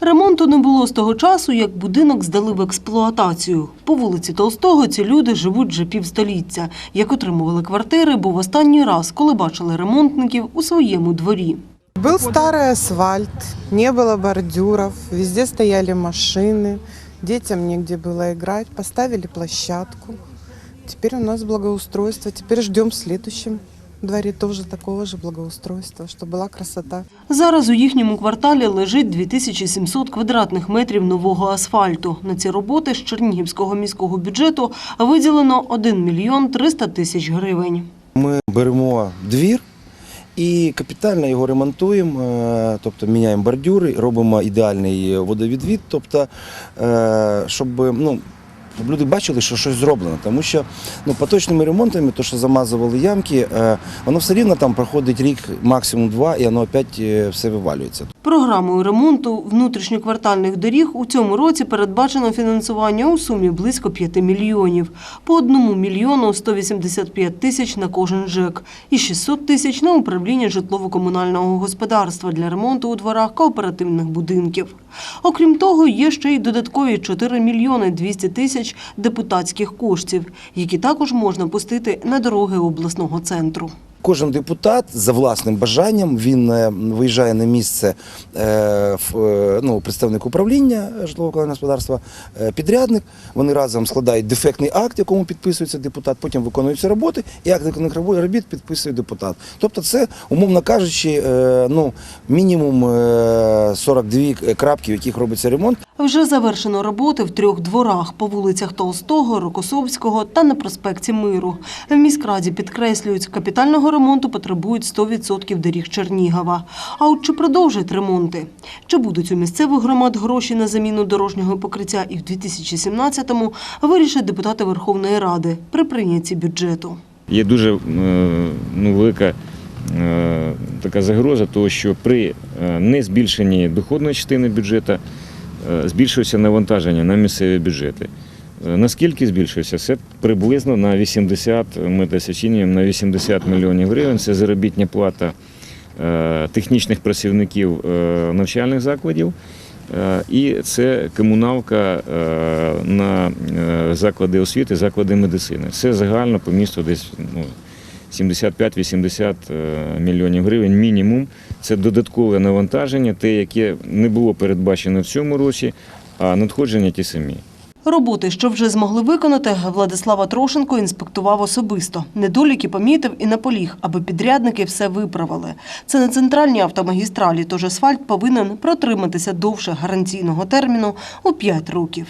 Ремонту не було з того часу, як будинок здали в експлуатацію. По вулиці Толстого ці люди живуть вже півстоліття. Як отримували квартири, був останній раз, коли бачили ремонтників у своєму дворі. Был старый асфальт, не было бордюров, везде стояли машины, детям негде было играть, поставили площадку. Теперь у нас благоустройство, теперь ждем в следующем дворе тоже такого же благоустройства, чтобы была красота. Зараз у їхньому кварталі лежить 2700 квадратних метрів нового асфальту. На ці роботи з Чернігівського міського бюджету виділено 1 мільйон 300 тисяч гривень. Ми беремо двір і капітально його ремонтуємо, е, тобто міняємо бордюри, робимо ідеальний водовідвід, тобто, е, щоб ну, щоб люди бачили, що щось зроблено. Тому що ну, поточними ремонтами, то, що замазували ямки, е, воно все рівно там проходить рік, максимум два, і воно опять е, все вивалюється. Програмою ремонту внутрішньоквартальних доріг у цьому році передбачено фінансування у сумі близько 5 мільйонів. По 1 мільйону 185 тисяч на кожен ЖЕК і 600 тисяч на управління житлово-комунального господарства для ремонту у дворах кооперативних будинків. Окрім того, є ще й додаткові 4 мільйони 200 тисяч депутатських коштів, які також можна пустити на дороги обласного центру. Кожен депутат за власним бажанням він е, виїжджає на місце е, е, ну, представник управління житлово-комунального господарства, підрядник. Вони разом складають дефектний акт, якому підписується депутат, потім виконуються роботи, і акт виконаних робіт підписує депутат. Тобто, це, умовно кажучи, ну, мінімум е, 42 крапки, в яких робиться ремонт. Вже завершено роботи в трьох дворах по вулицях Толстого, Рокосовського та на проспекті Миру. В міськраді підкреслюють, капітального ремонту потребують 100% доріг Чернігова. А от чи продовжать ремонти? Чи будуть у місцевих громад гроші на заміну дорожнього покриття і в 2017-му вирішать депутати Верховної Ради при прийнятті бюджету. Є дуже е, ну, велика е, така загроза, того, що при е, незбільшенні доходної частини бюджету збільшується навантаження на місцеві бюджети. Е, Наскільки збільшується? Це приблизно на 80, ми десь оцінюємо на 80 мільйонів гривень. Це заробітня плата е, технічних працівників е, навчальних закладів. І це комуналка на заклади освіти, заклади медицини. Це загально по місту десь ну, 75-80 е, мільйонів гривень мінімум. Це додаткове навантаження, те, яке не було передбачено в цьому році, а надходження ті самі. Роботи, що вже змогли виконати, Владислава Трошенко інспектував особисто. Недоліки помітив і наполіг, аби підрядники все виправили. Це не центральні автомагістралі, тож асфальт повинен протриматися довше гарантійного терміну у 5 років.